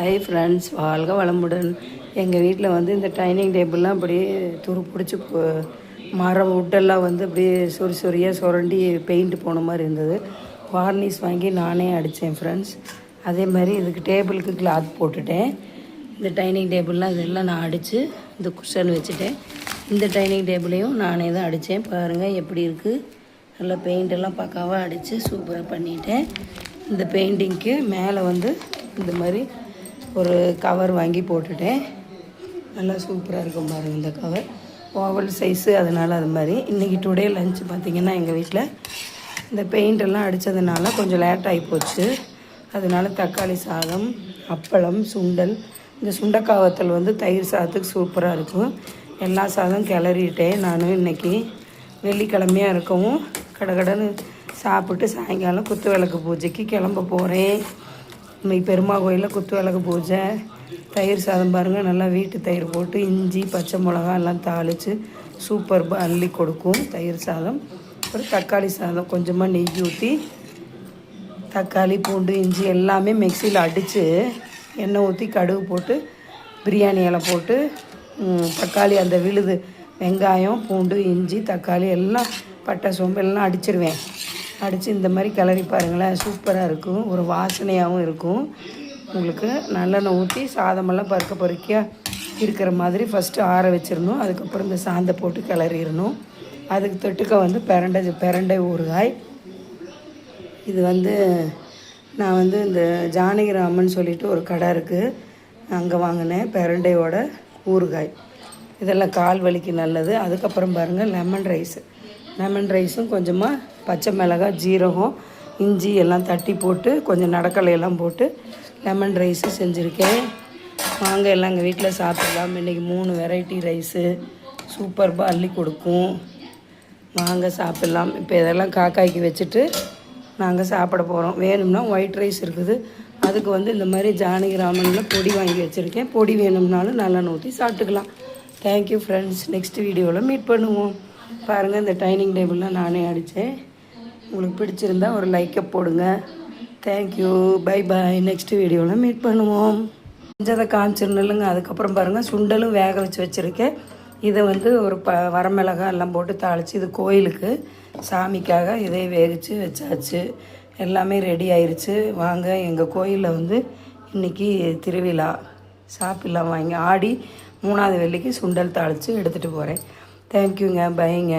Hi friends வாழ்க வளமுடன். எங்கள் வீட்டில் வந்து இந்த டைனிங் டேபிள்லாம் அப்படியே துரு பிடிச்சி மரம் உட்டெல்லாம் வந்து அப்படியே சொறி சொறியாக சுரண்டி பெயிண்ட் போன மாதிரி இருந்தது. வார்னிஷ் வாங்கி நானே அடித்தேன் ஃப்ரெண்ட்ஸ் அதே மாதிரி இதுக்கு டேபிளுக்கு கிளாத் போட்டுட்டேன். இந்த டைனிங் டேபிள்லாம் இதெல்லாம் நான் அடித்து இந்த குஷன் வச்சுட்டேன். இந்த டைனிங் டேபிளையும் நானே தான் அடித்தேன் பாருங்கள் எப்படி இருக்குது நல்லா பெயிண்டெல்லாம் பக்காவாக அடித்து சூப்பராக பண்ணிட்டேன். இந்த பெயிண்டிங்க்கு மேலே வந்து இந்த மாதிரி ஒரு கவர் வாங்கி போட்டுட்டேன். நல்லா சூப்பராக இருக்கும் பாருங்கள் இந்த கவர் ஓவல் சைஸு அதனால் அது மாதிரி. இன்றைக்கி டுடே லன்ச் பார்த்திங்கன்னா எங்கள் வீட்டில் இந்த பெயிண்ட் எல்லாம் அடித்ததுனால கொஞ்சம் லேட் ஆகி போச்சு. அதனால தக்காளி சாதம் அப்பளம் சுண்டல் இந்த சுண்டக்காய் வத்தல் வந்து தயிர் சாதத்துக்கு சூப்பராக இருக்கும். எல்லா சாதம் கிளறிட்டேன் நான் இன்னைக்கு. வெள்ளிக்கிழமையாக இருக்கவும் கடகடன்னு சாப்பிட்டு சாயங்காலம் குத்து விளக்கு பூஜைக்கு கிளம்ப போகிறேன் இன்னைக்கு பெருமா கோயிலில் குத்து விளக்கு பூஜை தயிர் சாதம் பாருங்கள் நல்லா வீட்டு தயிர் போட்டு இஞ்சி பச்சை மிளகா எல்லாம் தாளித்து சூப்பர் அள்ளி கொடுக்கும். தயிர் சாதம் அப்புறம் தக்காளி சாதம் கொஞ்சமாக நெய் ஊற்றி தக்காளி பூண்டு இஞ்சி எல்லாமே மிக்சியில் அடித்து எண்ணெய் ஊற்றி கடுகு போட்டு பிரியாணி இலை போட்டு தக்காளி அந்த விழுது வெங்காயம் பூண்டு இஞ்சி தக்காளி எல்லாம் பட்டை சோம்பு எல்லாம் அடிச்சிருவேன். அடித்து இந்த மாதிரி கிளறி பாருங்களேன். சூப்பராக இருக்கும். ஒரு வாசனையாகவும் இருக்கும். உங்களுக்கு நல்லெண்ணெய் ஊற்றி சாதமெல்லாம் பருக்க பொறுக்கியாக இருக்கிற மாதிரி ஃபஸ்ட்டு ஆற வச்சிடணும். அதுக்கப்புறம் இந்த சாந்தை போட்டு கிளறிடணும். அதுக்கு தொட்டுக்க வந்து பிரண்டை பிரண்டை ஊறுகாய். இது வந்து நான் வந்து இந்த ஜானகிராமன் சொல்லிட்டு ஒரு கடை இருக்குது அங்கே வாங்கினேன். பிரண்டையோட ஊறுகாய். இதெல்லாம் கால் வலிக்கு நல்லது. அதுக்கப்புறம் பாருங்கள் லெமன் ரைஸு லெமன் ரைஸும் கொஞ்சமாக பச்சை மிளகாய் ஜீரகம் இஞ்சி எல்லாம் தட்டி போட்டு கொஞ்சம் நடக்கலையெல்லாம் போட்டு லெமன் ரைஸு செஞ்சுருக்கேன். வாங்க எல்லாம் எங்கள் வீட்டில் சாப்பிடலாம். இன்றைக்கி மூணு வெரைட்டி ரைஸு சூப்பர்பாக அள்ளி கொடுக்கும். வாங்க சாப்பிட்லாம். இப்போ இதெல்லாம் காக்காய்க்கு வச்சுட்டு நாங்கள் சாப்பிட போகிறோம் வேணும்னா ஒயிட் ரைஸ் இருக்குது. அதுக்கு வந்து இந்த மாதிரி ஜானகிராமனில் பொடி வாங்கி வச்சுருக்கேன். பொடி வேணும்னாலும் நல்லா ஊற்றி சாப்பிட்டுக்கலாம். தேங்க்யூ ஃப்ரெண்ட்ஸ் நெக்ஸ்ட் வீடியோவில் மீட் பண்ணுவோம். பாருங்கள் இந்த டைனிங் டேபிள்லாம் நானே அடித்தேன் உங்களுக்கு பிடிச்சிருந்தா ஒரு லைக்கை போடுங்க. Thank you bye bye next வீடியோவில் மீட் பண்ணுவோம். செஞ்சதை காமிச்சிருந்தலுங்க அதுக்கப்புறம் பாருங்கள் சுண்டலும் வேக வச்சு வச்சுருக்கேன். இதை வந்து ஒரு ப வரமிளகாய் எல்லாம் போட்டு தாளித்து இது கோயிலுக்கு சாமிக்காக இதை வேகிச்சு வச்சாச்சு. எல்லாமே ரெடி ஆயிடுச்சு வாங்க எங்கள் கோயிலில் வந்து இன்றைக்கி திருவிழா. சாப்பிடலாம் வாங்கி. ஆடி மூணாவது வெள்ளிக்கு சுண்டல் தாளித்து எடுத்துகிட்டு போகிறேன் தேங்க்யூங்க பைங்க